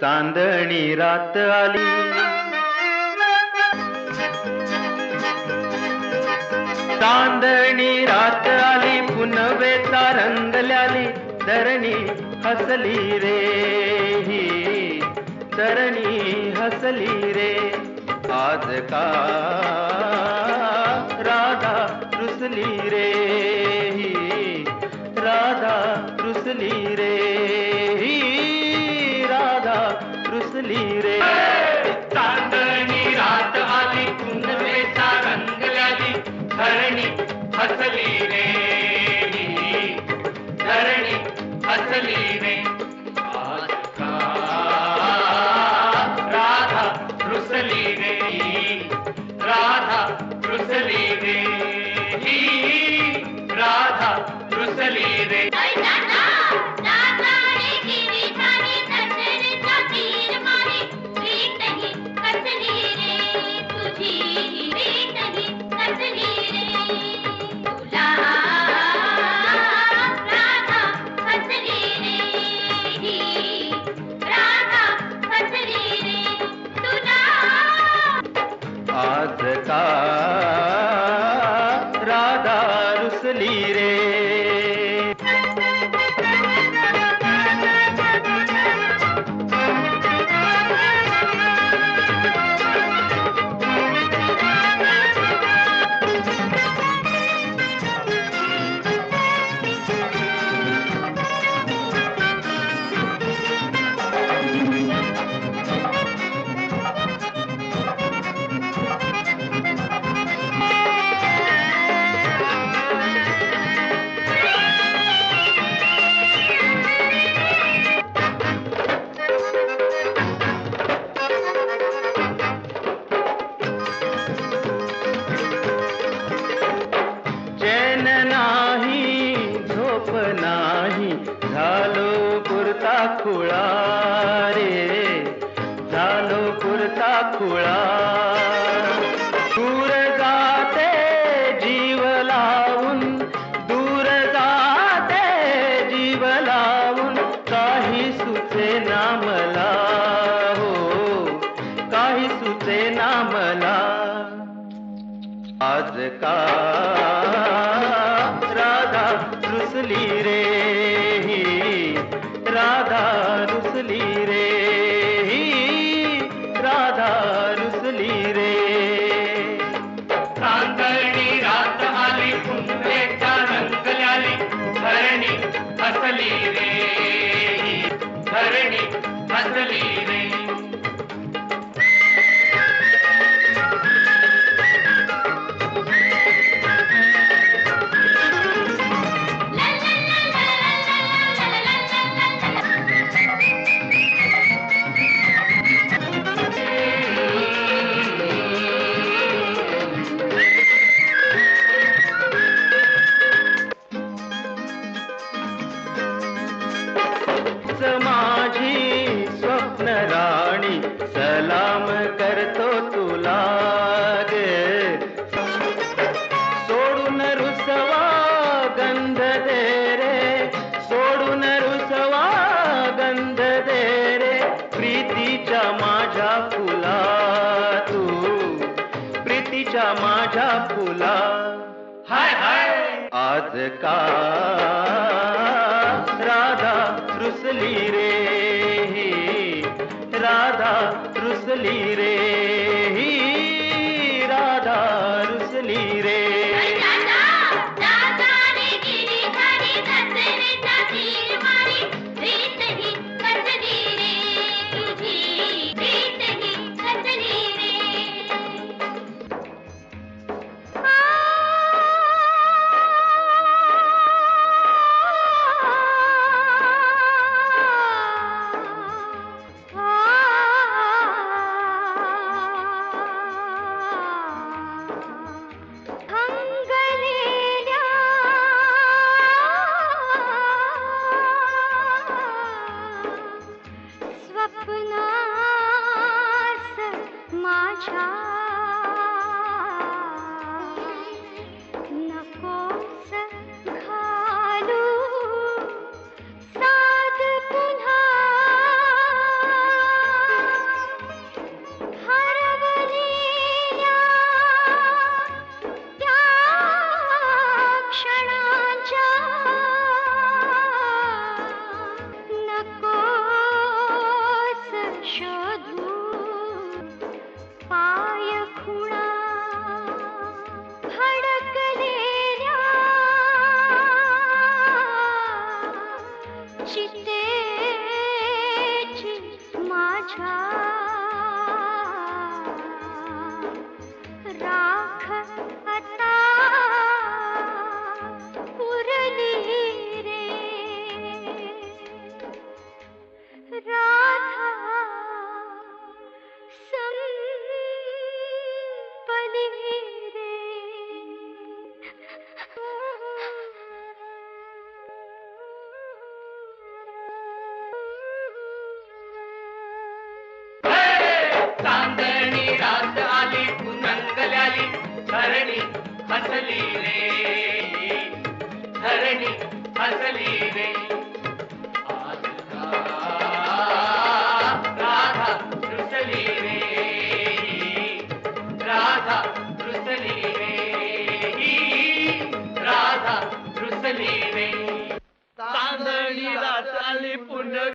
चांदणी रात आली. चांदणी रात आली, पुनवेचा रंगल्याली धरणी हसली रे धरणी हसली रे. आज का राधा रुसली रे राधा रुसली रे. रे राधा रुसली रे रुसली पुरता खुळा रे झालो पुरता खुळा दूर जाते दूर जाते सुचे ना मला हो काही सुचे ना आज का राधा रुसली रे राधा रुसली माझी स्वप्न राणी. सलाम करतो तुला गे सोडून रुसवा गंध दे रे. सोडून रुसवा गंध दे रे. प्रीतीच्या माझ्या फुला तू. प्रीतीच्या माझ्या फुला. हाय हाय. आज का रुसली रे। राधा रुसली 好